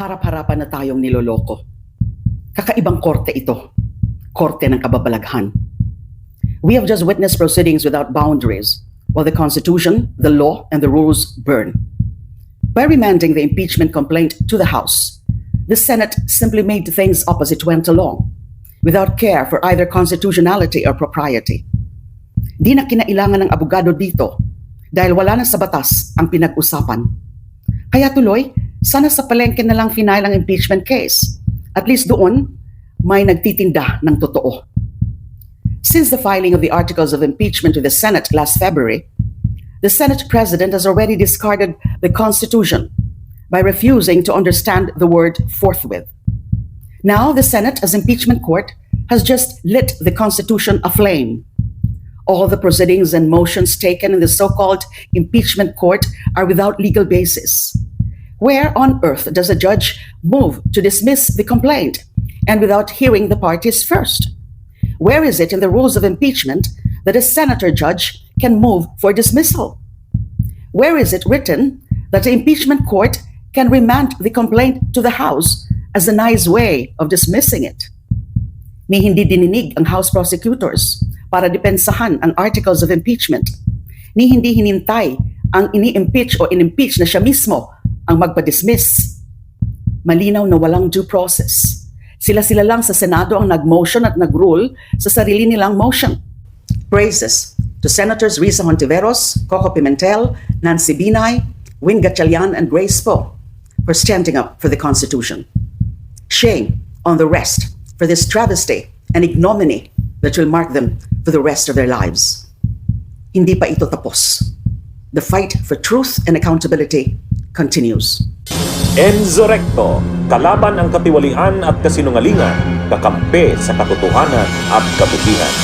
harap-harapan na tayong niloloko. Kakaibang korte ito. Korte ng kababalaghan. We have just witnessed proceedings without boundaries, while the Constitution, the law, and the rules burn. By remanding the impeachment complaint to the House, the Senate simply made things up as it went along, without care for either constitutionality or propriety. Di na kinailangan ng abogado dito dahil wala na sa batas ang pinag-usapan. Kaya tuloy, sana sa palengke na lang final ang impeachment case. At least doon, may nagtitinda ng totoo. Since the filing of the articles of impeachment to the Senate last February, the Senate President has already discarded the Constitution by refusing to understand the word forthwith. Now, the Senate, as impeachment court, has just lit the Constitution aflame. All the proceedings and motions taken in the so called impeachment court are without legal basis. Where on earth does a judge move to dismiss the complaint and without hearing the parties first? Where is it in the rules of impeachment that a senator judge can move for dismissal? Where is it written that the impeachment court can remand the complaint to the House as a nice way of dismissing it? Ni hindi dininig ang House prosecutors para depensahan ang articles of impeachment. Ni hindi hinintay ang ini-impeach o in-impeach na siya mismo ang magpa-dismiss. Malinaw na walang due process. Sila-sila lang sa Senado ang nag-motion at nag-rule sa sarili nilang motion. Praises to Senators Risa Hontiveros, Coco Pimentel, Nancy Binay, Win Gatchalian, and Grace Poe for standing up for the Constitution. Shame on the rest for this travesty and ignominy that will mark them for the rest of their lives. Hindi pa ito tapos. The fight for truth and accountability continues. Enzo Recto, kalaban ang katiwalian at kasinungalingan, kakampi sa katotohanan at kabutihan.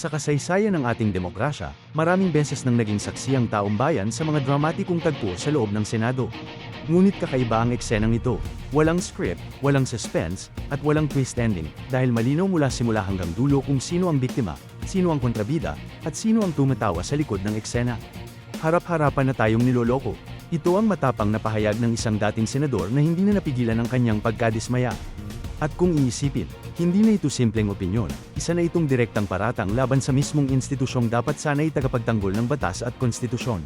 Sa kasaysayan ng ating demokrasya, maraming beses nang naging saksi ang taong bayan sa mga dramatikong tagpo sa loob ng Senado. Ngunit kakaiba ang eksenang ito. Walang script, walang suspense, at walang twist ending, dahil malinaw mula simula hanggang dulo kung sino ang biktima, sino ang kontrabida, at sino ang tumatawa sa likod ng eksena. Harap-harapan na tayong niloloko. Ito ang matapang na pahayag ng isang dating senador na hindi na napigilan ang kanyang pagkadismaya. At kung iisipin, hindi na ito simpleng opinyon, isa na itong direktang paratang laban sa mismong institusyong dapat sana'y tagapagtanggol ng batas at konstitusyon.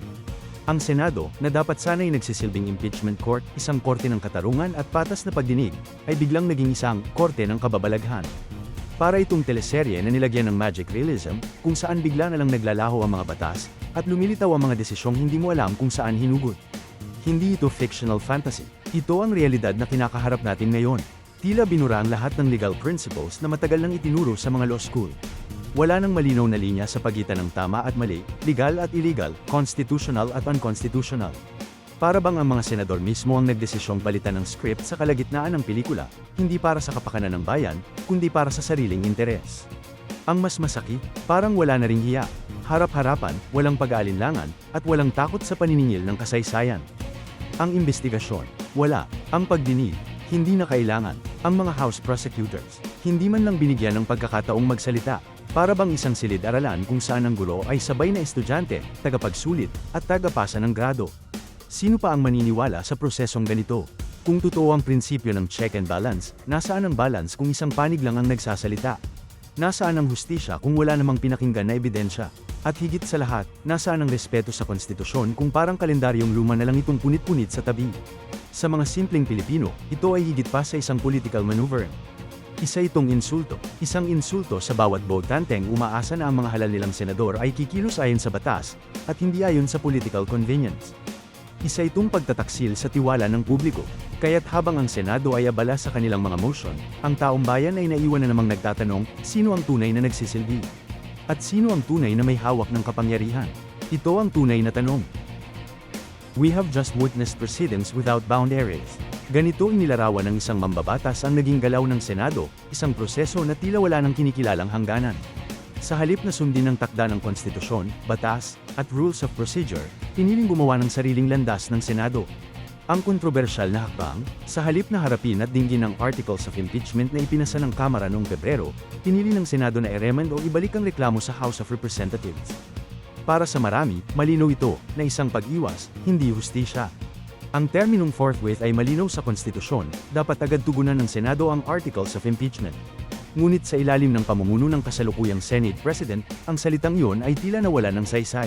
Ang Senado, na dapat sana'y nagsisilbing impeachment court, isang korte ng katarungan at patas na pagdinig, ay biglang naging isang korte ng kababalaghan. Para itong teleserye na nilagyan ng magic realism, kung saan bigla na lang naglalaho ang mga batas, at lumilitaw ang mga desisyong hindi mo alam kung saan hinugot. Hindi ito fictional fantasy, ito ang realidad na kinakaharap natin ngayon. Tila binura ang lahat ng legal principles na matagal nang itinuro sa mga law school. Wala nang malinaw na linya sa pagitan ng tama at mali, legal at illegal, constitutional at unconstitutional. Para bang ang mga senador mismo ang nagdesisyong palitan ng script sa kalagitnaan ng pelikula, hindi para sa kapakanan ng bayan, kundi para sa sariling interes. Ang mas masakit, parang wala na ring hiya, harap-harapan, walang pag-aalinlangan, at walang takot sa paniningil ng kasaysayan. Ang investigasyon, wala. Ang pagdinig, hindi na kailangan. Ang mga House prosecutors, hindi man lang binigyan ng pagkakataong magsalita. Para bang isang silid-aralan kung saan ang guro ay sabay na estudyante, tagapagsulit, at tagapasa ng grado. Sino pa ang maniniwala sa prosesong ganito? Kung totoo ang prinsipyo ng check and balance, nasaan ang balance kung isang panig lang ang nagsasalita? Nasaan ang hustisya kung wala namang pinakinggan na ebidensya? At higit sa lahat, nasaan ang respeto sa konstitusyon kung parang kalendaryong luma na lang itong punit-punit sa tabi? Sa mga simpleng Pilipino, ito ay higit pa sa isang political maneuver. Isa itong insulto, isang insulto sa bawat botanteng umaasa na ang mga halal nilang senador ay kikilos ayon sa batas, at hindi ayon sa political convenience. Isa itong pagtataksil sa tiwala ng publiko, kaya't habang ang Senado ay abala sa kanilang mga motion, ang taong bayan ay naiwan na namang nagtatanong, sino ang tunay na nagsisilbi? At sino ang tunay na may hawak ng kapangyarihan? Ito ang tunay na tanong. We have just witnessed proceedings without boundaries. Ganito inilarawan ng isang mambabatas ang naging galaw ng Senado, isang proseso na tila wala ng kinikilalang hangganan. Sa halip na sundin ng takda ng konstitusyon, batas, at rules of procedure, piniling gumawa ng sariling landas ng Senado. Ang kontrobersyal na hakbang, sa halip na harapin at dinggin ang articles of impeachment na ipinasa ng Kamara noong Pebrero, pinili ng Senado na i-remand o ibalik ang reklamo sa House of Representatives. Para sa marami, malinaw ito, na isang pag-iwas, hindi hustisya. Ang terminong forthwith ay malinaw sa konstitusyon, dapat agad tugunan ng Senado ang articles of impeachment. Ngunit sa ilalim ng pamumuno ng kasalukuyang Senate President, ang salitang yon ay tila nawala ng saysay.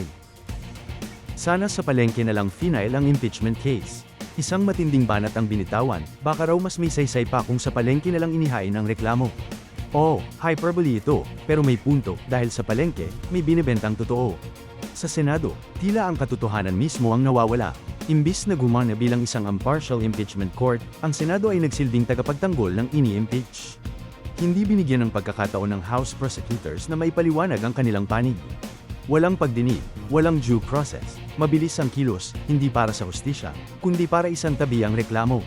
Sana sa palengke na lang final ang impeachment case. Isang matinding banat ang binitawan, baka raw mas may saysay pa kung sa palengke na lang inihain ang reklamo. Oo, hyperbole ito, pero may punto, dahil sa palengke, may binibentang totoo. Sa Senado, tila ang katotohanan mismo ang nawawala. Imbis na gumana bilang isang impartial impeachment court, ang Senado ay nagsilbing tagapagtanggol ng ini-impeach. Hindi binigyan ng pagkakataon ng House prosecutors na may paliwanag ang kanilang panig. Walang pagdinig, walang due process, mabilis ang kilos, hindi para sa hustisya, kundi para isang tabi ang reklamo.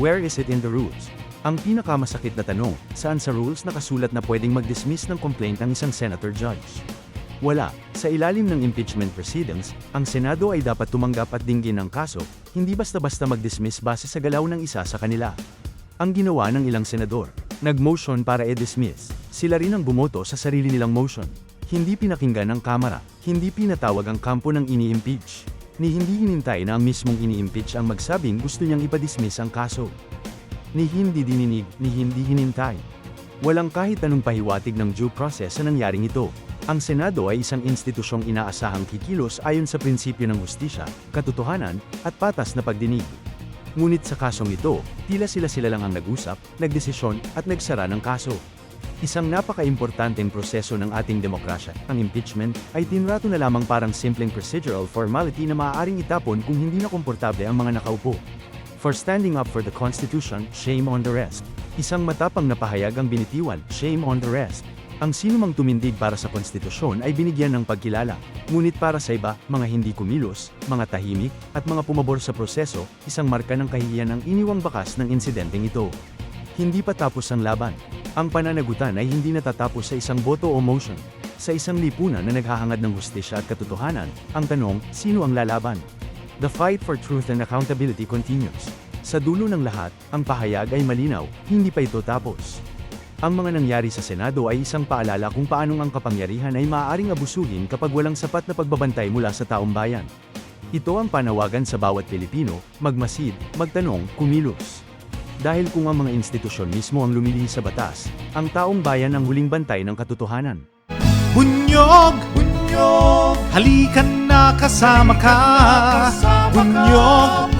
Where is it in the rules? Ang pinakamasakit na tanong, saan sa rules nakasulat na pwedeng mag-dismiss ng complaint ang isang senator judge? Wala. Sa ilalim ng impeachment proceedings, ang Senado ay dapat tumanggap at dinggin ng kaso, hindi basta-basta mag-dismiss base sa galaw ng isa sa kanila. Ang ginawa ng ilang senador, nag-motion para i-dismiss. Sila rin ang bumoto sa sarili nilang motion. Hindi pinakinggan ng Kamara, hindi pinatawag ang kampo ng ini-impeach, ni hindi hinintay na ang mismong ini-impeach ang magsabing gusto niyang ipadismiss ang kaso. Ni hindi dininig, ni hindi hinintay. Walang kahit anong pahiwatig ng due process sa nangyaring ito. Ang Senado ay isang institusyong inaasahang kikilos ayon sa prinsipyo ng hustisya, katotohanan, at patas na pagdinig. Ngunit sa kasong ito, tila sila-sila lang ang nag-usap, nagdesisyon, at nagsara ng kaso. Isang napaka-importanteng proseso ng ating demokrasya, ang impeachment, ay tinrato na lamang parang simpleng procedural formality na maaaring itapon kung hindi na komportable ang mga nakaupo. For standing up for the Constitution, shame on the rest. Isang matapang na pahayag ang binitiwan, shame on the rest. Ang sinumang tumindig para sa konstitusyon ay binigyan ng pagkilala, ngunit para sa iba, mga hindi kumilos, mga tahimik, at mga pumabor sa proseso, isang marka ng kahihiyan ang iniwang bakas ng insidenteng ito. Hindi pa tapos ang laban. Ang pananagutan ay hindi natatapos sa isang boto o motion. Sa isang lipunan na naghahangad ng hustisya at katotohanan, ang tanong, sino ang lalaban? The fight for truth and accountability continues. Sa dulo ng lahat, ang pahayag ay malinaw, hindi pa ito tapos. Ang mga nangyari sa Senado ay isang paalala kung paanong ang kapangyarihan ay maaaring abusuhin kapag walang sapat na pagbabantay mula sa taong bayan. Ito ang panawagan sa bawat Pilipino, magmasid, magtanong, kumilos. Dahil kung ang mga institusyon mismo ang lumilihis sa batas, ang taong bayan ang huling bantay ng katotohanan. Bunyog, bunyog, halikan na kasama ka. Bunyog,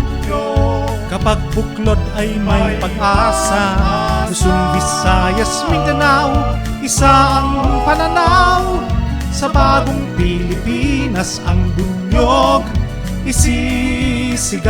kapag buklod ay may pag-asa. Luzon, Visayas, Mindanao, isa ang pananaw. Sa bagong Pilipinas ang bunyog isisigaw.